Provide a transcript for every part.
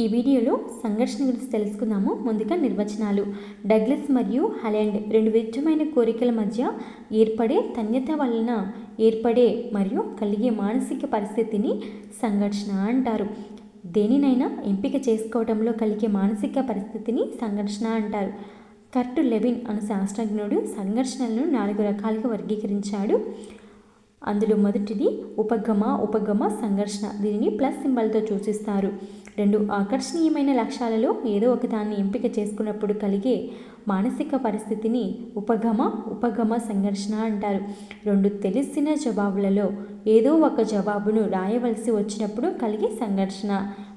ఈ వీడియోలో సంఘర్షణ గురించి తెలుసుకుందాము. ముందుగా నిర్వచనాలు. డగ్లస్ మరియు హలాండ్ రెండు విధమైన కోరికల మధ్య ఏర్పడే తన్యత వలన ఏర్పడే మరియు కలిగే మానసిక పరిస్థితిని సంఘర్షణ అంటారు. దేనినైనా ఎంపిక చేసుకోవడంలో కలిగే మానసిక పరిస్థితిని సంఘర్షణ అంటారు. కర్ట్ లెవిన్ అను శాస్త్రజ్ఞుడు సంఘర్షణలను నాలుగు రకాలుగా వర్గీకరించాడు. అందులో మొదటిది ఉపగమ ఉపగమ సంఘర్షణ. దీనిని ప్లస్ సింబల్తో సూచిస్తారు. రెండు ఆకర్షణీయమైన లక్ష్యాలలో ఏదో ఒక దాన్ని ఎంపిక చేసుకున్నప్పుడు కలిగే మానసిక పరిస్థితిని ఉపగమ ఉపగమ సంఘర్షణ అంటారు. రెండు తెలిసిన జవాబులలో ఏదో ఒక జవాబును రాయవలసి వచ్చినప్పుడు కలిగే సంఘర్షణ.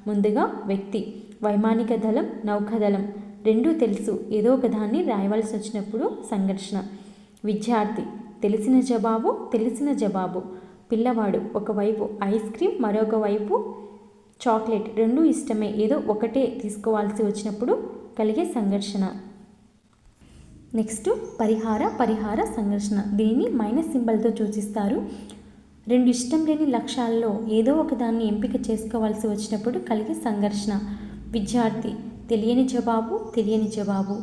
ముందుగా వ్యక్తి వైమానిక దళం నౌకదళం రెండూ తెలుసు ఏదో ఒక దాన్ని రాయవలసి వచ్చినప్పుడు సంఘర్షణ. విద్యార్థి తెలిసిన జవాబు తెలిసిన జవాబు. పిల్లవాడు ఒకవైపు ఐస్ క్రీమ్ మరొక వైపు చాక్లెట్ రెండూ ఇష్టమే. ఏదో ఒకటే తీసుకోవాల్సి వచ్చినప్పుడు కలిగే సంఘర్షణ. నెక్స్ట్ పరిహార పరిహార సంఘర్షణ. దీనిని మైనస్ సింబల్తో సూచిస్తారు? రెండు ఇష్టం లేని లక్ష్యాల్లో ఏదో ఒక దాన్ని ఎంపిక చేసుకోవాల్సి వచ్చినప్పుడు కలిగే సంఘర్షణ. విద్యార్థి తెలియని జవాబు తెలియని జవాబు.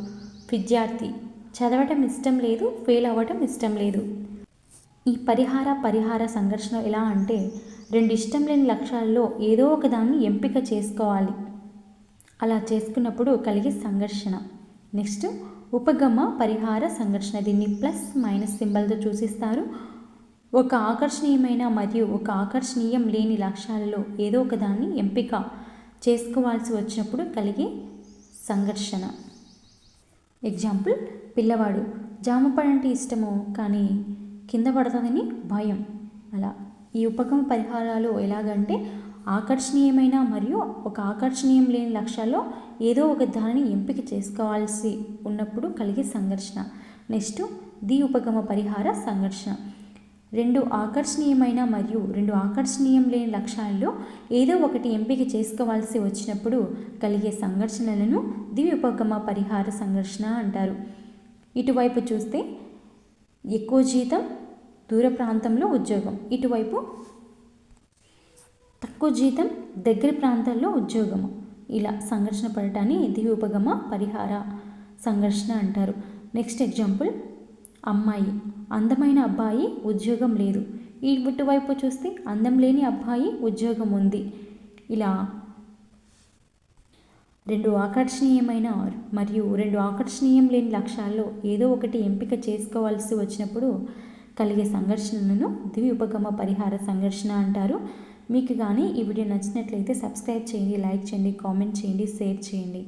విద్యార్థి చదవటం ఇష్టం లేదు ఫెయిల్ అవ్వటం ఇష్టం లేదు. ఈ పరిహార పరిహార సంఘర్షణ ఎలా అంటే రెండు ఇష్టం లేని లక్ష్యాల్లో ఏదో ఒకదాన్ని ఎంపిక చేసుకోవాలి. అలా చేసుకున్నప్పుడు కలిగే సంఘర్షణ. నెక్స్ట్ ఉపగమ పరిహార సంఘర్షణ. దీన్ని ప్లస్ మైనస్ సింబల్తో సూచిస్తారు. ఒక ఆకర్షణీయమైన మరియు ఒక ఆకర్షణీయం లేని లక్ష్యాలలో ఏదో ఒకదాన్ని ఎంపిక చేసుకోవాల్సి వచ్చినప్పుడు కలిగే సంఘర్షణ. ఎగ్జాంపుల్ పిల్లవాడు. జామ పడంటే ఇష్టము కానీ కింద పడుతుందని భయం. అలా ఈ ఉపగమ పరిహారాలు ఎలాగంటే ఆకర్షణీయమైన మరియు ఒక ఆకర్షణీయం లేని లక్ష్యాల్లో ఏదో ఒక దానిని ఎంపిక చేసుకోవాల్సి ఉన్నప్పుడు కలిగే సంఘర్షణ. నెక్స్ట్ ది ఉపగమ పరిహార సంఘర్షణ. రెండు ఆకర్షణీయమైన మరియు రెండు ఆకర్షణీయం లేని లక్ష్యాల్లో ఏదో ఒకటి ఎంపిక చేసుకోవాల్సి వచ్చినప్పుడు కలిగే సంఘర్షణలను ది ఉపగమ పరిహార సంఘర్షణ అంటారు. ఇటువైపు చూస్తే ఎక్కువ జీతం దూర ప్రాంతంలో ఉద్యోగం. ఇటువైపు తక్కువ జీతం దగ్గర ప్రాంతాల్లో ఉద్యోగము. ఇలా సంఘర్షణ పడటాన్ని దివి ఉపగమ పరిహార సంఘర్షణ అంటారు. నెక్స్ట్ ఎగ్జాంపుల్ అమ్మాయి. అందమైన అబ్బాయి ఉద్యోగం లేదు. ఇటువైపు చూస్తే అందం లేని అబ్బాయి ఉద్యోగం ఉంది. ఇలా రెండు ఆకర్షణీయమైన మరియు రెండు ఆకర్షణీయం లేని లక్ష్యాల్లో ఏదో ఒకటి ఎంపిక చేసుకోవాల్సి వచ్చినప్పుడు కలిగే సంఘర్షణలను దివి ఉపగమ పరిహార సంఘర్షణ అంటారు. మీకు కానీ ఈ వీడియో నచ్చినట్లయితే సబ్స్క్రైబ్ చేయండి లైక్ చేయండి కామెంట్ చేయండి షేర్ చేయండి.